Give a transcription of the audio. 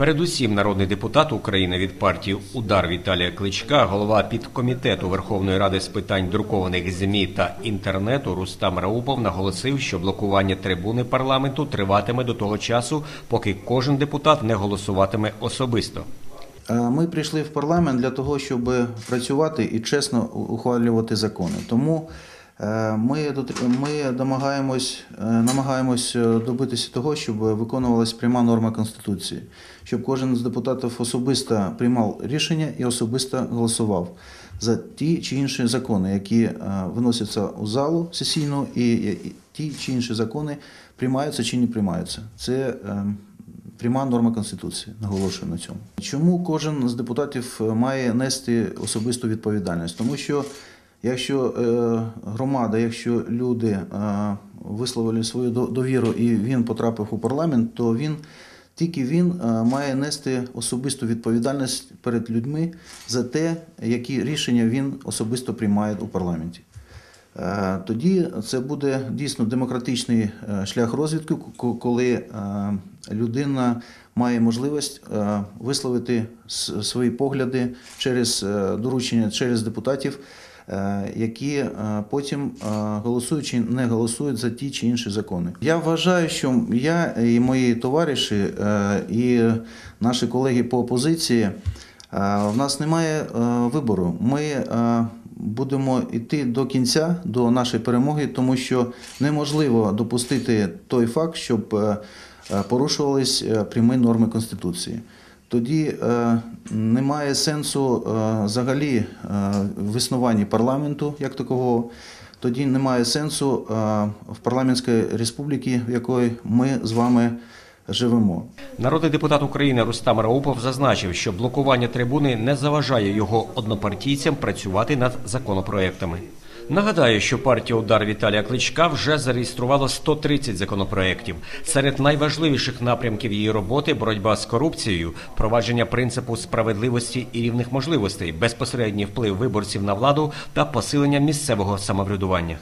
Передусім, народний депутат України від партії Удар Віталія Кличка, голова підкомітету Верховної Ради з питань друкованих ЗМІ та інтернету Рустам Раупов наголосив, що блокування трибуни парламенту триватиме до того часу, поки кожен депутат не голосуватиме особисто. Е, Ми прийшли в парламент для того, щоб працювати і чесно ухвалювати закони. Тому ми, дотр- ми домагаємось, е, намагаємось е, добитися того, щоб виконувалась пряма норма Конституції, щоб кожен з депутатів особисто приймав рішення і особисто голосував за ті чи інші закони, які е, виносяться у залу сесійну, і ті чи інші закони приймаються чи не приймаються. Це е, Пряма норма Конституції, наголошую на цьому. Чому кожен з депутатів має нести особисту відповідальність? Тому що якщо е, громада, якщо люди е, висловили свою до- довіру і він потрапив у парламент, то він тільки він е, має нести особисту відповідальність перед людьми за те, які рішення він особисто приймає у парламенті. Е, Тоді це буде дійсно демократичний е, шлях розвитку, коли е, людина має можливість висловити свої погляди через доручення, через депутатів, які потім голосують чи не голосують за ті чи інші закони. Я вважаю, що я і мої товариші, і наші колеги по опозиції. В нас немає вибору. Ми будемо йти до кінця до нашої перемоги, тому що неможливо допустити той факт, щоб е, е, порушувались е, прямі норми Конституції. Тоді немає сенсу взагалі в існуванні парламенту як такого. Тоді немає сенсу в парламентській республіці, в якої ми з вами живемо. Народний депутат України Рустам Раупов зазначив, що блокування трибуни не заважає його однопартійцям працювати над законопроектами. Нагадаю, що партія Удар Віталія Кличка вже зареєструвала 130 законопроєктів. Серед найважливіших напрямків її роботи боротьба з корупцією, провадження принципу справедливості і рівних можливостей, безпосередній вплив виборців на владу та посилення місцевого самоврядування.